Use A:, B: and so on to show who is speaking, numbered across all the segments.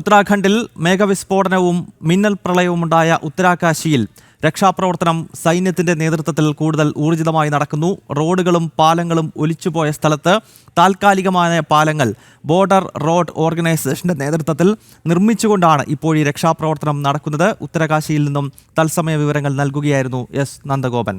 A: ഉത്തരാഖണ്ഡിൽ മേഘവിസ്ഫോടനവും മിന്നൽ പ്രളയവുമുണ്ടായ ഉത്തരാകാശിയിൽ രക്ഷാപ്രവർത്തനം സൈന്യത്തിന്റെ നേതൃത്വത്തിൽ കൂടുതൽ ഊർജിതമായി നടക്കുന്നു. റോഡുകളും പാലങ്ങളും ഒലിച്ചുപോയ സ്ഥലത്ത് താൽക്കാലികമായ പാലങ്ങൾ ബോർഡർ റോഡ് ഓർഗനൈസേഷന്റെ നേതൃത്വത്തിൽ നിർമ്മിച്ചുകൊണ്ടാണ് ഇപ്പോൾ ഈ രക്ഷാപ്രവർത്തനം നടക്കുന്നത്. ഉത്തരകാശിയിൽ നിന്നും തത്സമയ വിവരങ്ങൾ നൽകുകയായിരുന്നു എസ് നന്ദഗോപൻ.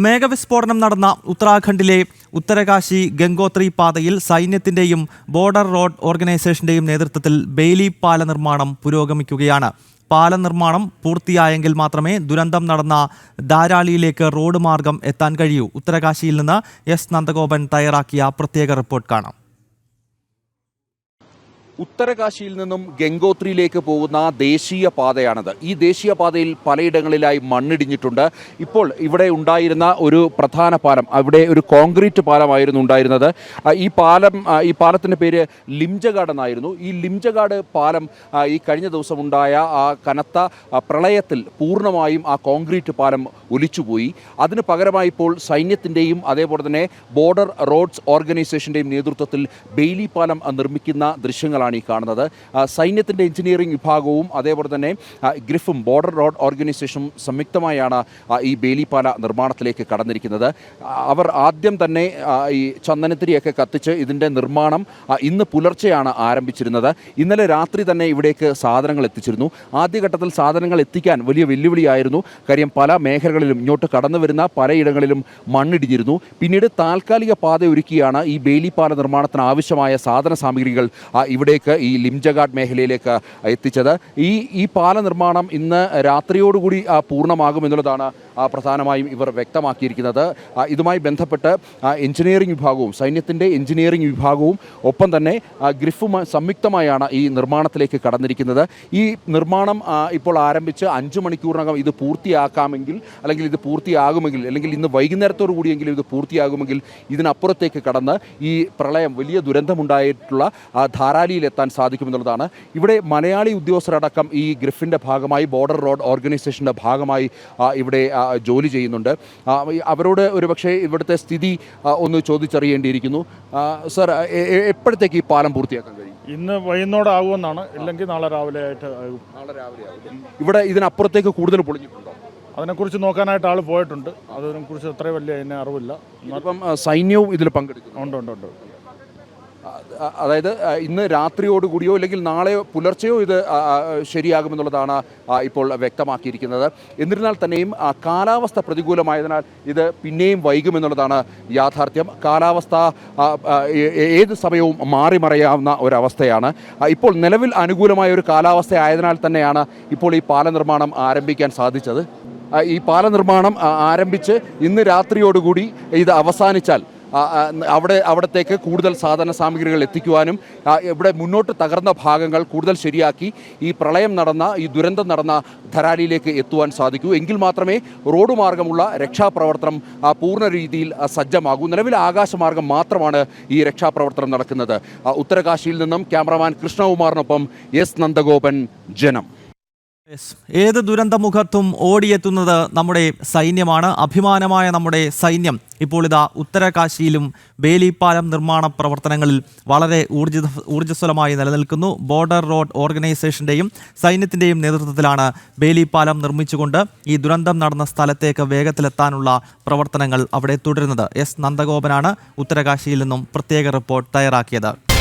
A: മേഘവിസ്ഫോടനം നടന്ന ഉത്തരാഖണ്ഡിലെ ഉത്തരകാശി ഗംഗോത്രി പാതയിൽ സൈന്യത്തിന്റെയും ബോർഡർ റോഡ് ഓർഗനൈസേഷന്റെയും നേതൃത്വത്തിൽ ബെയിലി പാല നിർമ്മാണം പുരോഗമിക്കുകയാണ്. പാല നിർമ്മാണം പൂർത്തിയായെങ്കിൽ മാത്രമേ ദുരന്തം നടന്ന ധാരാളിയിലേക്ക് റോഡ് മാർഗം എത്താൻ കഴിയൂ. ഉത്തരകാശിയിൽ നിന്ന് എസ്. നന്ദഗോപൻ തയ്യാറാക്കിയ പ്രത്യേക റിപ്പോർട്ട് കാണാം.
B: ഉത്തരകാശിയിൽ നിന്നും ഗംഗോത്രിയിലേക്ക് പോകുന്ന ദേശീയ പാതയാണത്. ഈ ദേശീയ പാതയിൽ പലയിടങ്ങളിലായി മണ്ണിടിഞ്ഞിട്ടുണ്ട്. ഇപ്പോൾ ഇവിടെ ഉണ്ടായിരുന്ന ഒരു പ്രധാന പാലം അവിടെ ഒരു കോൺക്രീറ്റ് പാലമായിരുന്നു ഉണ്ടായിരുന്നത്. ഈ പാലം ഈ പാലത്തിന്റെ പേര് ലിംജഗാഡ് എന്നായിരുന്നു. ഈ ലിംജഗാഡ് പാലം ഈ കഴിഞ്ഞ ദിവസം ഉണ്ടായ ആ കനത്ത പ്രളയത്തിൽ പൂർണമായും ആ കോൺക്രീറ്റ് പാലം ഒലിച്ചുപോയി. അതിന് പകരമായി ഇപ്പോൾ സൈന്യത്തിന്റെയും അതേപോലെ തന്നെ ബോർഡർ റോഡ്സ് ഓർഗനൈസേഷന്റെയും നേതൃത്വത്തിൽ ബെയിലി പാലം നിർമ്മിക്കുന്ന നിർമ്മിക്കുന്ന ഈ കാണുന്നത്. സൈന്യത്തിന്റെ എഞ്ചിനീയറിംഗ് വിഭാഗവും അതേപോലെ തന്നെ ഗ്രിഫും ബോർഡർ റോഡ് ഓർഗനൈസേഷനും സംയുക്തമായാണ് ഈ ബേലിപ്പാല പാല നിർമ്മാണത്തിലേക്ക് കടന്നിരിക്കുന്നത്. അവർ ആദ്യം തന്നെ ഈ ചന്ദനത്തിരിയൊക്കെ കത്തിച്ച് ഇതിന്റെ നിർമ്മാണം ഇന്ന് പുലർച്ചെയാണ് ആരംഭിച്ചിരുന്നത്. ഇന്നലെ രാത്രി തന്നെ ഇവിടേക്ക് സാധനങ്ങൾ എത്തിച്ചിരുന്നു. ആദ്യഘട്ടത്തിൽ സാധനങ്ങൾ എത്തിക്കാൻ വലിയ വെല്ലുവിളിയായിരുന്നു. കാര്യം പല മേഖലകളിലും ഇങ്ങോട്ട് കടന്നു വരുന്ന പലയിടങ്ങളിലും മണ്ണിടിഞ്ഞിരുന്നു. പിന്നീട് താൽക്കാലിക പാത ഒരുക്കിയാണ് ഈ ബേലിപ്പാല പാല നിർമ്മാണത്തിന് ആവശ്യമായ സാധന സാമഗ്രികൾ ആ, ഇവിടേക്ക് ഈ ലിംജഗാഡ് മേഖലയിലേക്ക് എത്തിച്ചത്. ഈ ഈ പാല നിർമ്മാണം ഇന്ന് രാത്രിയോടുകൂടി പൂർണമാകും എന്നുള്ളതാണ് പ്രധാനമായും ഇവർ വ്യക്തമാക്കിയിരിക്കുന്നത്. ഇതുമായി ബന്ധപ്പെട്ട് എഞ്ചിനീയറിംഗ് വിഭാഗവും സൈന്യത്തിന്റെ എഞ്ചിനീയറിംഗ് വിഭാഗവും ഒപ്പം തന്നെ ഗ്രിഫ് സംയുക്തമായാണ് ഈ നിർമ്മാണത്തിലേക്ക് കടന്നിരിക്കുന്നത്. ഈ നിർമ്മാണം ഇപ്പോൾ ആരംഭിച്ച് അഞ്ച് മണിക്കൂറിനകം ഇത് പൂർത്തിയാക്കാമെങ്കിൽ അല്ലെങ്കിൽ ഇത് പൂർത്തിയാകുമെങ്കിൽ അല്ലെങ്കിൽ ഇന്ന് വൈകുന്നേരത്തോടു കൂടിയെങ്കിലും ഇത് പൂർത്തിയാകുമെങ്കിൽ ഇതിനപ്പുറത്തേക്ക് കടന്ന് ഈ പ്രളയം വലിയ ദുരന്തമുണ്ടായിട്ടുള്ള ധാരാലിയിലെത്താൻ സാധിക്കുമെന്നുള്ളതാണ്. ഇവിടെ മലയാളി ഉദ്യോഗസ്ഥരടക്കം ഈ ഗ്രിഫിന്റെ ഭാഗമായി ബോർഡർ റോഡ് ഓർഗനൈസേഷന്റെ ഭാഗമായി ഇവിടെ ജോലി ചെയ്യുന്നുണ്ട്. അവരോട് ഒരു ഒരുപക്ഷെ ഇവിടുത്തെ സ്ഥിതി ഒന്ന് ചോദിച്ചറിയേണ്ടിയിരിക്കുന്നു. സർ എപ്പോഴത്തേക്ക് ഈ പാലം പൂർത്തിയാക്കാൻ കഴിയും?
C: ഇന്ന് വൈകുന്നേരമാകുമെന്നാണ് ഇല്ലെങ്കിൽ നാളെ രാവിലെ ആയിട്ട് ആകും.
B: നാളെ രാവിലെ ഇവിടെ ഇതിനപ്പുറത്തേക്ക് കൂടുതൽ പൊളിഞ്ഞിട്ടുണ്ടോ?
C: അതിനെക്കുറിച്ച് നോക്കാനായിട്ട് ആൾ പോയിട്ടുണ്ട്. അതിനെക്കുറിച്ച് അത്രയും വലിയ അതിനെ അറിവില്ല.
B: ഇപ്പം സൈന്യവും ഇതിൽ പങ്കെടുക്കും
C: ഉണ്ട് ഉണ്ട് ഉണ്ട്.
B: അതായത് ഇന്ന് രാത്രിയോടുകൂടിയോ അല്ലെങ്കിൽ നാളെ പുലർച്ചെയോ ഇത് ശരിയാകുമെന്നുള്ളതാണ് ഇപ്പോൾ വ്യക്തമാക്കിയിരിക്കുന്നത്. എന്നിരുന്നാൽ തന്നെയും കാലാവസ്ഥ പ്രതികൂലമായതിനാൽ ഇത് പിന്നെയും വൈകുമെന്നുള്ളതാണ് യാഥാർത്ഥ്യം. കാലാവസ്ഥ ഏത് സമയവും മാറി മറയാവുന്ന ഒരവസ്ഥയാണ്. ഇപ്പോൾ നിലവിൽ അനുകൂലമായ ഒരു കാലാവസ്ഥ ആയതിനാൽ തന്നെയാണ് ഇപ്പോൾ ഈ പാല നിർമ്മാണം ആരംഭിക്കാൻ സാധിച്ചത്. ഈ പാല നിർമ്മാണം ആരംഭിച്ച് ഇന്ന് രാത്രിയോടുകൂടി ഇത് അവസാനിച്ചാൽ അവിടെ അവിടത്തേക്ക് കൂടുതൽ സാധന സാമഗ്രികൾ എത്തിക്കുവാനും ഇവിടെ മുന്നോട്ട് തകർന്ന ഭാഗങ്ങൾ കൂടുതൽ ശരിയാക്കി ഈ പ്രളയം നടന്ന ഈ ദുരന്തം നടന്ന ധരാലിയിലേക്ക് എത്തുവാൻ സാധിക്കൂ. എങ്കിൽ മാത്രമേ റോഡ് മാർഗമുള്ള രക്ഷാപ്രവർത്തനം പൂർണ രീതിയിൽ സജ്ജമാകൂ. നിലവിൽ ആകാശമാർഗം മാത്രമാണ് ഈ രക്ഷാപ്രവർത്തനം നടക്കുന്നത്. ഉത്തരകാശിയിൽ നിന്നും ക്യാമറമാൻ കൃഷ്ണകുമാറിനൊപ്പം എസ് നന്ദഗോപൻ ജനം.
A: Yes. ദുരന്ത മുഖത്തും ഓടിയെത്തുന്നത് നമ്മുടെ സൈന്യമാണ്. അഭിമാനമായ നമ്മുടെ സൈന്യം. ഇപ്പോൾ ഇതാ ഉത്തരകാശിയിലും ബേലിപ്പാലം നിർമ്മാണ പ്രവർത്തനങ്ങളിൽ വളരെ ഊർജിത ഊർജസ്വലമായി നിലനിൽക്കുന്നു. ബോർഡർ റോഡ് ഓർഗനൈസേഷന്റെയും സൈന്യത്തിന്റെയും നേതൃത്വത്തിലാണ് ബേലിപ്പാലം നിർമ്മിച്ചുകൊണ്ട് ഈ ദുരന്തം നടന്ന സ്ഥലത്തേക്ക് വേഗത്തിലെത്താനുള്ള പ്രവർത്തനങ്ങൾ അവിടെ തുടരുന്നത്. എസ് നന്ദഗോപനാണ് ഉത്തരകാശിയിൽ നിന്നും പ്രത്യേക റിപ്പോർട്ട് തയ്യാറാക്കിയത്.